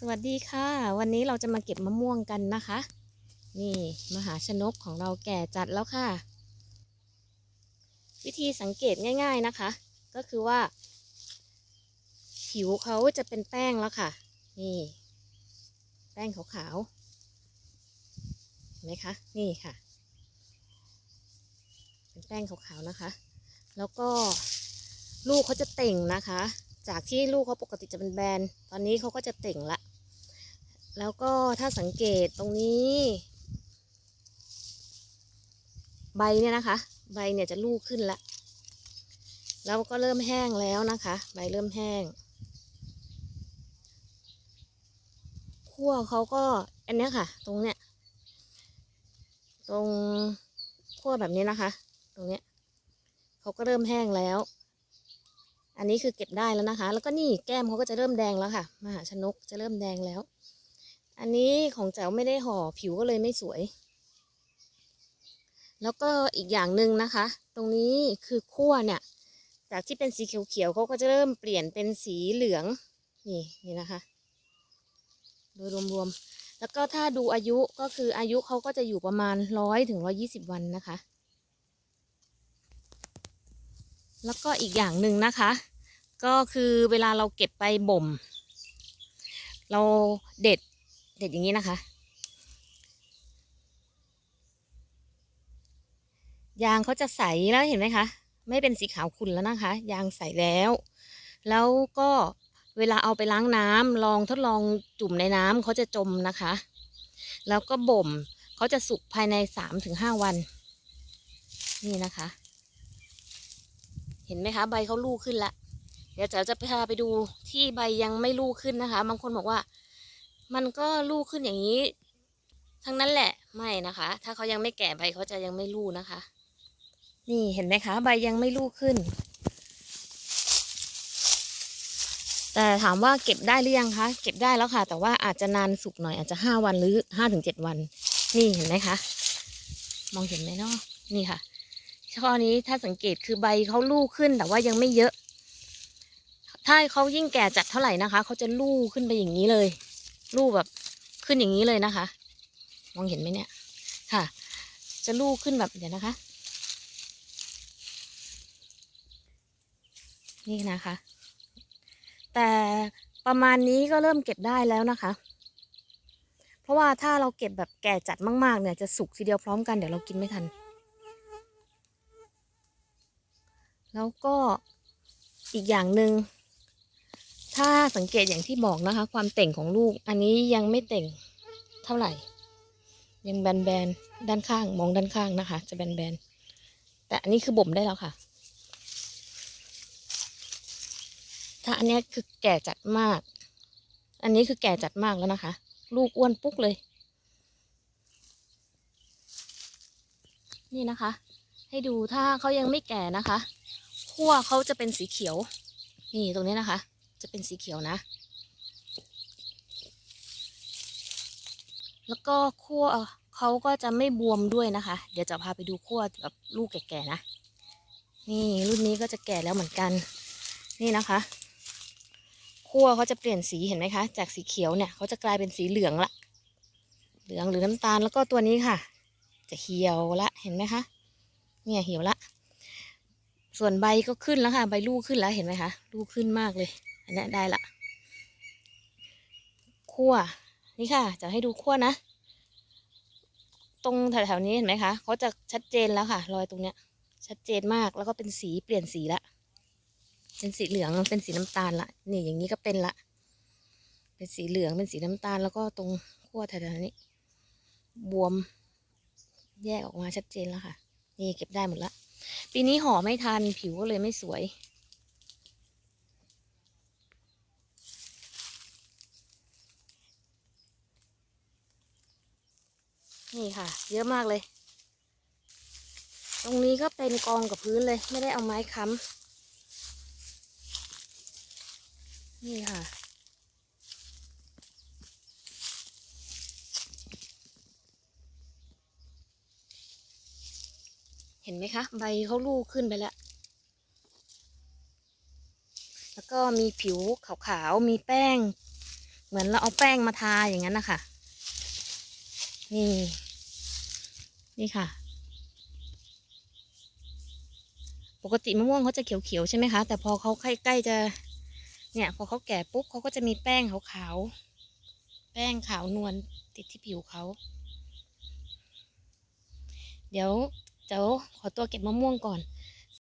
สวัสดีค่ะ วันนี้เราจะมาเก็บมะม่วงกันนะคะ นี่มหาชนกของเราแก่จัดแล้วค่ะ วิธีสังเกตง่ายๆนะคะ ก็คือว่า ผิวเขาจะเป็นแป้งแล้วค่ะ นี่ แป้งขาวๆเห็นไหมคะ นี่ค่ะ เป็นแป้งขาวๆนะคะ แล้วก็ลูกเขาจะเต่งนะคะ จากที่ลูกเขาปกติจะเป็นแบน ตอนนี้เขาก็จะเต่งละ แล้วก็ถ้าสังเกตตรงนี้ ใบเนี่ยนะคะ ใบเนี่ยจะลูกขึ้นละแล้วก็เริ่มแห้งแล้วนะคะ ใบเริ่มแห้งขั้วเขาก็อันนี้ค่ะ ตรงเนี้ยตรงขั้วแบบนี้นะคะ ตรงเนี้ยเขาก็เริ่มแห้งแล้ว อันนี้คือเก็บได้แล้วนะคะ แล้วก็นี่แก้มเขาก็จะเริ่มแดงแล้วค่ะ มหาชนกจะเริ่มแดงแล้ว อันนี้ของแจ๋วไม่ได้ห่อผิวก็เลยไม่สวย แล้วก็อีกอย่างหนึ่งนะคะ ตรงนี้คือขั้วเนี่ย จากที่เป็นสีเขียวๆเขาก็จะเริ่มเปลี่ยนเป็นสีเหลือง นี่นี่นะคะ โดยรวมๆ แล้วก็ถ้าดูอายุก็คืออายุเขาก็จะอยู่ประมาณร้อยถึงร้อยี่สิบวันนะคะ แล้วก็อีกอย่างหนึ่งนะคะ ก็คือเวลาเราเก็บไปบ่ม เราเด็ด เด็ดอย่างนี้นะคะ ยางเขาจะใสแล้วเห็นไหมคะ ไม่เป็นสีขาวขุ่นแล้วนะคะ ยางใสแล้ว แล้วก็เวลาเอาไปล้างน้ำลองทดลองจุ่มในน้ำเขาจะจมนะคะ แล้วก็บ่มเขาจะสุกภายในสามถึงห้าวัน นี่นะคะ เห็นไหมคะ ใบเขาลูกขึ้นละเดี๋ยวจ๋าจะพาไปดูที่ใบยังไม่ลูกขึ้นนะคะ บางคนบอกว่า มันก็ลูกขึ้นอย่างนี้ ทั้งนั้นแหละไม่นะคะ ถ้าเขายังไม่แก่ใบเขาจะยังไม่ลูกนะคะ นี่เห็นไหมคะ ใบยังไม่ลูกขึ้น แต่ถามว่าเก็บได้หรือยังคะเก็บได้แล้วค่ะ แต่ว่าอาจจะนานสุกหน่อยอาจจะห้าวันหรือห้าถึงเจ็ดวัน นี่เห็นไหมคะ มองเห็นไหมเนาะนี่ค่ะข้อนี้ถ้าสังเกตคือใบเขาลูกขึ้นแต่ว่ายังไม่เยอะ ถ้าเขายิ่งแก่จัดเท่าไหร่นะคะ เขาจะลูกขึ้นไปอย่างนี้เลย ลูกแบบขึ้นอย่างนี้เลยนะคะ มองเห็นไหมเนี่ยค่ะ จะลูกขึ้นแบบเดี๋ยวนะคะ นี่นะคะ แต่ประมาณนี้ก็เริ่มเก็บได้แล้วนะคะ เพราะว่าถ้าเราเก็บแบบแก่จัดมากๆ เนี่ยจะสุกทีเดียวพร้อมกันเดี๋ยวเรากินไม่ทัน แล้วก็อีกอย่างหนึ่ง ถ้าสังเกตอย่างที่บอกนะคะ ความเต่งของลูก อันนี้ยังไม่เต่งเท่าไหร่ ยังแบนๆด้านข้างมองด้านข้างนะคะ จะแบนๆแต่อันนี้คือบ่มได้แล้วค่ะ ถ้าอันนี้คือแก่จัดมาก อันนี้คือแก่จัดมากแล้วนะคะ ลูกอ้วนปุ๊กเลย นี่นะคะ ให้ดูถ้าเขายังไม่แก่นะคะขั้วเขาจะเป็นสีเขียว นี่ตรงนี้นะคะ จะเป็นสีเขียวนะ แล้วก็ขั้วเขาก็จะไม่บวมด้วยนะคะ เดี๋ยวจะพาไปดูขั้วแบบลูกแก่ๆนะ นี่รุ่นนี้ก็จะแก่แล้วเหมือนกัน นี่นะคะขั้วเขาจะเปลี่ยนสีเห็นไหมคะ จากสีเขียวเนี่ยเขาจะกลายเป็นสีเหลืองละ เหลืองหรือน้ำตาลแล้วก็ตัวนี้ค่ะ จะเหี่ยวละเห็นไหมคะเนี่ยเหี่ยวละ ส่วนใบก็ขึ้นแล้วค่ะ ใบลูกขึ้นแล้วเห็นไหมคะ ลูกขึ้นมากเลย อันนี้ได้ละขั้วนี่ค่ะ จะให้ดูขั้วนะ ตรงแถวๆนี้เห็นไหมคะเขาจะชัดเจนแล้วค่ะ รอยตรงเนี้ย ชัดเจนมากแล้วก็เป็นสีเปลี่ยนสีละเป็นสีเหลืองเป็นสีน้ำตาลละนี่อย่างนี้ก็เป็นละ เป็นสีเหลืองเป็นสีน้ำตาล แล้วก็ตรงขั้วแถวๆนี้ บวม แยกออกมาชัดเจนแล้วค่ะ นี่เก็บได้หมดละปีนี้ห่อไม่ทันผิวก็เลยไม่สวย นี่ค่ะ เยอะมากเลย ตรงนี้ก็เป็นกองกับพื้นเลย ไม่ได้เอาไม้ค้ำนี่ค่ะ เห็นไหมคะ ใบเขาลูกขึ้นไปแล้ว แล้วก็มีผิวขาวๆ มีแป้ง เหมือนเราเอาแป้งมาทาอย่างนั้นนะคะนี่ นี่ค่ะ ปกติมะม่วงเขาจะเขียวๆใช่ไหมคะ แต่พอเขาใกล้ๆจะ เนี่ยพอเขาแก่ปุ๊บเขาก็จะมีแป้งขาวๆ แป้งขาวนวลติดที่ผิวเขา เดี๋ยวเดี๋ยวขอตัวเก็บมะม่วงก่อน